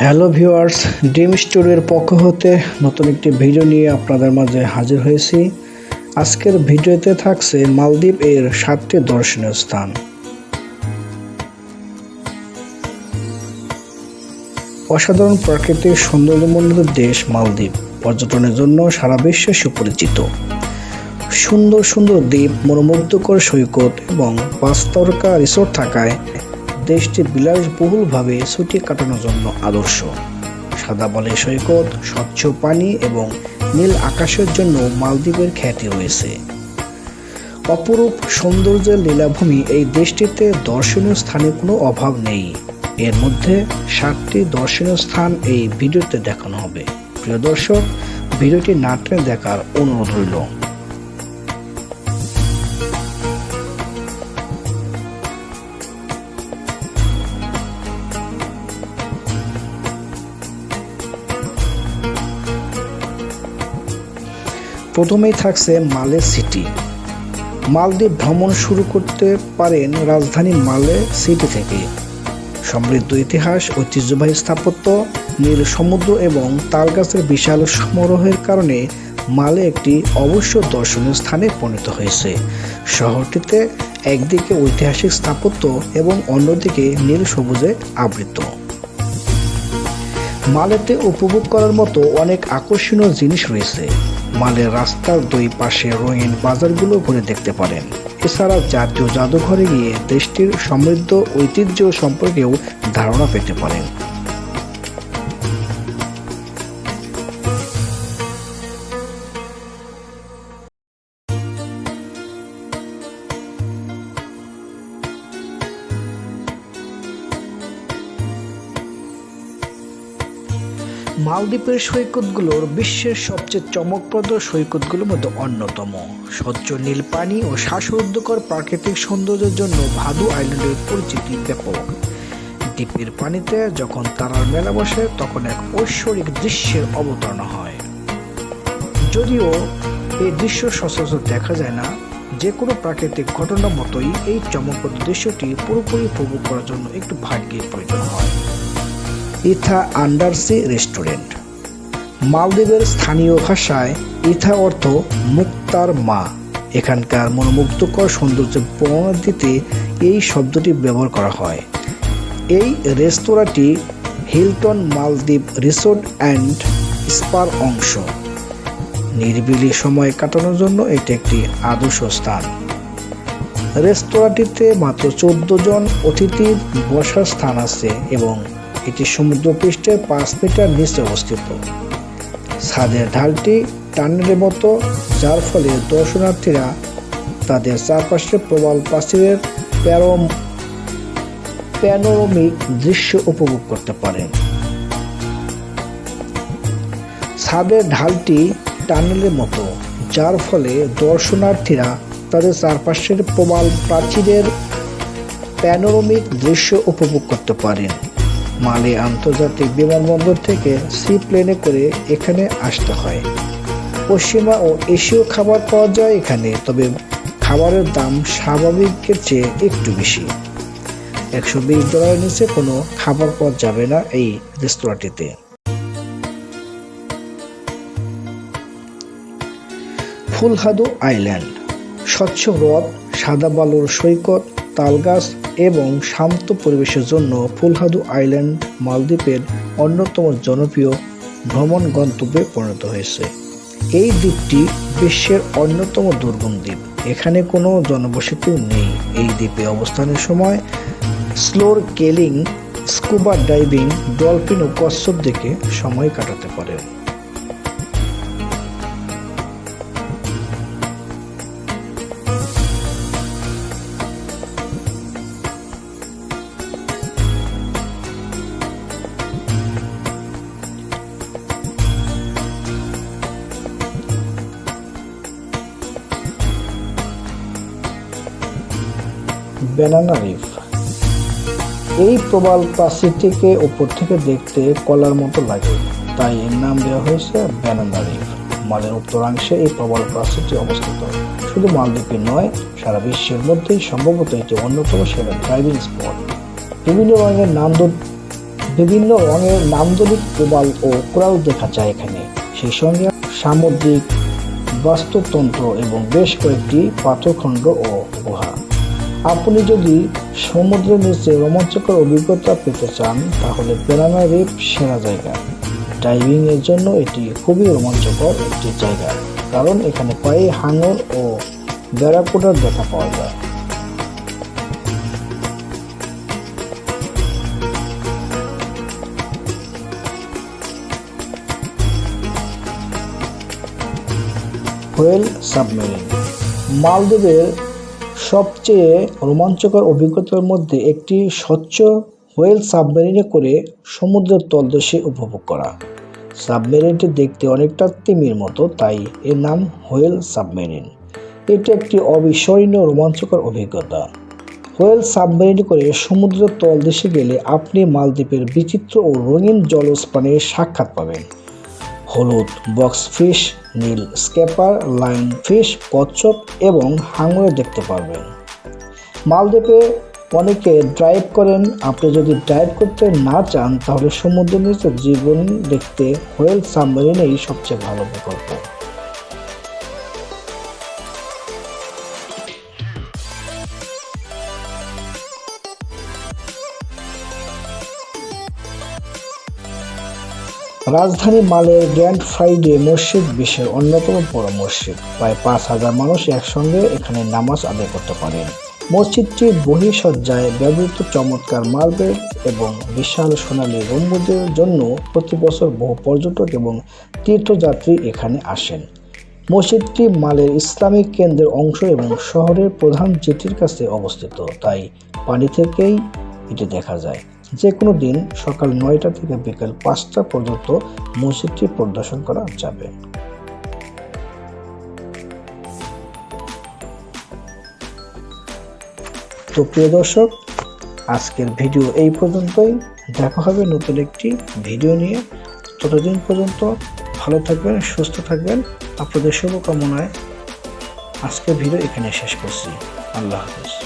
Hello viewers dream স্টোরের পক্ষ হতে নতুন একটি ভিডিও নিয়ে আপনাদের মাঝে হাজির হয়েছি। আজকের ভিডিওতে থাকছে মালদ্বীপ এর সাতটি দর্শনীয় স্থান। অসাধারণ প্রাকৃতিক সৌন্দর্যমণ্ডিত দেশ মালদ্বীপ, পর্যটনের জন্য সারা বিশ্বে সুপরিচিত। সুন্দর সুন্দর দ্বীপ, মনোমুগ্ধকর সৈকত এবং পাঁচ তারকা রিসোর্ট থাকায় দেশটি বিলাসবহুলভাবে ছুটি কাটানোর জন্য আদর্শ। সাদা বলে সৈকত, স্বচ্ছ পানি এবং নীল আকাশের জন্য মালদ্বীপের খ্যাতি রয়েছে। অপরূপ সৌন্দর্যের লীলাভূমি এই দেশটিতে দর্শনীয় স্থানের কোনো অভাব নেই। এর মধ্যে সাতটি দর্শনীয় স্থান এই ভিডিওতে দেখানো হবে। প্রিয় দর্শক, ভিডিওটি না টেনে দেখার অনুরোধ রইল। প্রথমেই থাকছে মালে সিটি। মালদ্বীপ ভ্রমণ শুরু করতে পারেন রাজধানী মালে সিটি থেকে। সমৃদ্ধ ইতিহাস, ঐতিহ্যবাহী স্থাপত্য, নীল সমুদ্র এবং তালগাছের বিশাল সমারোহের কারণে মালে একটি অবশ্য দর্শনীয় স্থানে পরিণত হয়েছে। শহরটিতে একদিকে ঐতিহাসিক স্থাপত্য এবং অন্যদিকে নীল সবুজে আবৃত। মালেতে উপভোগ করার মতো অনেক আকর্ষণীয় জিনিস রয়েছে। মালের রাস্তার দুই পাশে রঙিন বাজারগুলো ঘুরে দেখতে পারেন। এছাড়া জাতীয় জাদুঘরে গিয়ে দেশটির সমৃদ্ধ ঐতিহ্য সম্পর্কেও ধারণা পেতে পারেন। মালদ্বীপের সৈকতগুলোর বিশ্বের সবচেয়ে চমকপ্রদ সৈকতগুলোর মধ্যে অন্যতম। স্বচ্ছ নীল পানি ও শ্বাসরুদ্ধকর প্রাকৃতিক সৌন্দর্যের জন্য ভাদু আইল্যান্ডের পরিচিতি ব্যাপক। দ্বীপের পানিতে যখন তারার মেলা বসে, তখন এক ঐশ্বরিক দৃশ্যের অবতারণা হয়। যদিও এই দৃশ্য সচরাচর দেখা যায় না যে কোনো প্রাকৃতিক ঘটনার মতোই এই চমকপ্রদ দৃশ্যটি পুরোপুরি উপভোগ করার জন্য একটু ভাগ্যের প্রয়োজন হয়। Ithaa undersea restaurant. মালদ্বীপের স্থানীয় ভাষায় ইথা অর্থ মুক্তার মা। এখানকার মনোমুগ্ধকর সৌন্দর্য বর্ণনা দিতে এই শব্দটি ব্যবহার করা হয়। এই রেস্তোরাঁটি Hilton Maldives resort and spa অংশ। নিরিবিলি সময় কাটানোর জন্য এটি একটি আদর্শ স্থান। রেস্তোরাঁটিতে মাত্র চোদ্দ জন অতিথির বসার স্থান আছে এবং এটি সমুদ্রপৃষ্ঠের পাঁচ মিটার নিচে অবস্থিত। ছাদের ঢালটি টানেলের মতো, যার ফলে দর্শনার্থীরা তাদের চারপাশে প্রবাল প্রাচীরের প্যারম প্যানোরমিক দৃশ্য উপভোগ করতে পারেন। ছাদের ঢালটি টানেলের মতো, যার ফলে দর্শনার্থীরা তাদের চারপাশের প্রবাল প্রাচীরের প্যানোরমিক দৃশ্য উপভোগ করতে পারেন। মালে আন্তর্জাতিক বিমানবন্দর থেকে সি প্লেনে করে এখানে আসতে হয়। পশ্চিমা ও এশীয় খাবার পাওয়া যায় এখানে, তবে খাবারের দাম স্বাভাবিকের চেয়ে একটু বেশি। একশো বিশ ডলারের নিচে কোনো খাবার পাওয়া যাবে না এই রেস্তোরাঁটিতে। ফুলহাদু আইল্যান্ড, স্বচ্ছ হ্রদ, সাদা বালুর সৈকত, তালগাছ এবং শান্ত পরিবেশের জন্য ফুলহাদু আইল্যান্ড মালদ্বীপের অন্যতম জনপ্রিয় ভ্রমণ গন্তব্যে পরিণত হয়েছে। এই দ্বীপটি বিশ্বের অন্যতম দুর্গম দ্বীপ। এখানে কোনো জনবসতি নেই। এই দ্বীপে অবস্থানের সময় স্লোর কেলিং, স্কুবা ডাইভিং, ডলফিন ও কচ্ছপ দেখে সময় কাটাতে পারেন ব্যানানা রিফ। এই প্রবাল প্রাচীরটিকে উপর থেকে দেখতে কলার মতো লাগে। তাই এর নাম দেওয়া হয়েছে ব্যানানা রিফ। মালের উত্তরাংশে এই প্রবাল প্রাচীরটি অবস্থিত। শুধু মালদ্বীপে নয়, সারা বিশ্বের মধ্যেই সম্ভবত এটি অন্যতম সেরা ড্রাইভিং স্পট বিভিন্ন রঙের নান্দন বিভিন্ন রঙের নান্দনিক প্রবাল ও কোরাল দেখা যায় এখানে। সেই সঙ্গে সামুদ্রিক বাস্তুতন্ত্র এবং বেশ কয়েকটি পাথরখণ্ড ও গুহা। আপনি যদি সমুদ্রের নিচে রোমাঞ্চকর অভিজ্ঞতা পেতে চান, তাহলে পেরানা রিফ সেরা জায়গা। ডাইভিং এর জন্য এটি খুবই রোমাঞ্চকর একটি জায়গা, কারণ এখানে পায়ে হাঙর ও ব্যারাকুডার দেখা পাওয়া যায়। হোয়েল সাবমেরিন মালদ্বীপের সবচেয়ে রোমাঞ্চকর অভিজ্ঞতার মধ্যে একটি স্বচ্ছ হোয়েল সাবমেরিনে করে সমুদ্রের তলদেশে উপভোগ করা। সাবমেরিনটি দেখতে অনেকটা তিমির মতো, তাই এর নাম হোয়েল সাবমেরিন। এটি একটি অবিস্মরণীয় রোমাঞ্চকর অভিজ্ঞতা। হোয়েল সাবমেরিন করে সমুদ্রের তলদেশে গেলে আপনি মালদ্বীপের বিচিত্র ও রঙিন জলজ সাক্ষাৎ পাবেন। হলুদ, বক্স ফিশ, নীল স্কেপার লাইন ফিশ, কচ্ছপ এবং হাঙরে দেখতে পারবেন। মালদ্বীপে অনেকে ড্রাইভ করেন। আপনি যদি ড্রাইভ করতে না চান, তাহলে সমুদ্র নিচে জীবন দেখতে হোয়েল সাবমেরিনেই সবচেয়ে ভালো বিকল্প। রাজধানী মালের গ্র্যান্ড ফ্রাইডে মসজিদ বিশ্বের অন্যতম বড় মসজিদ। প্রায় পাঁচ হাজার মানুষ একসঙ্গে এখানে নামাজ আদায় করতে পারেন। মসজিদটির বহিঃসজ্জায় ব্যবহৃত চমৎকার মার্বেল এবং বিশাল সোনালী গম্বুজের জন্য প্রতি বছর বহু পর্যটক এবং তীর্থযাত্রী এখানে আসেন। মসজিদটি মালের ইসলামিক কেন্দ্রের অংশ এবং শহরের প্রধান জেটির কাছে অবস্থিত, তাই পানি থেকেই এটি দেখা যায়। যে কোনো দিন সকাল নয়টা থেকে বিকেল পাঁচটা পর্যন্ত মসজিদটি পরিদর্শন করা যাবে। তো প্রিয় দর্শক, আজকের ভিডিও এই পর্যন্তই। দেখা হবে নতুন একটি ভিডিও নিয়ে। ততদিন পর্যন্ত ভালো থাকবেন, সুস্থ থাকবেন। আপনাদের শুভকামনায় আজকের ভিডিও এখানে শেষ করছি। আল্লাহ হাফিজ।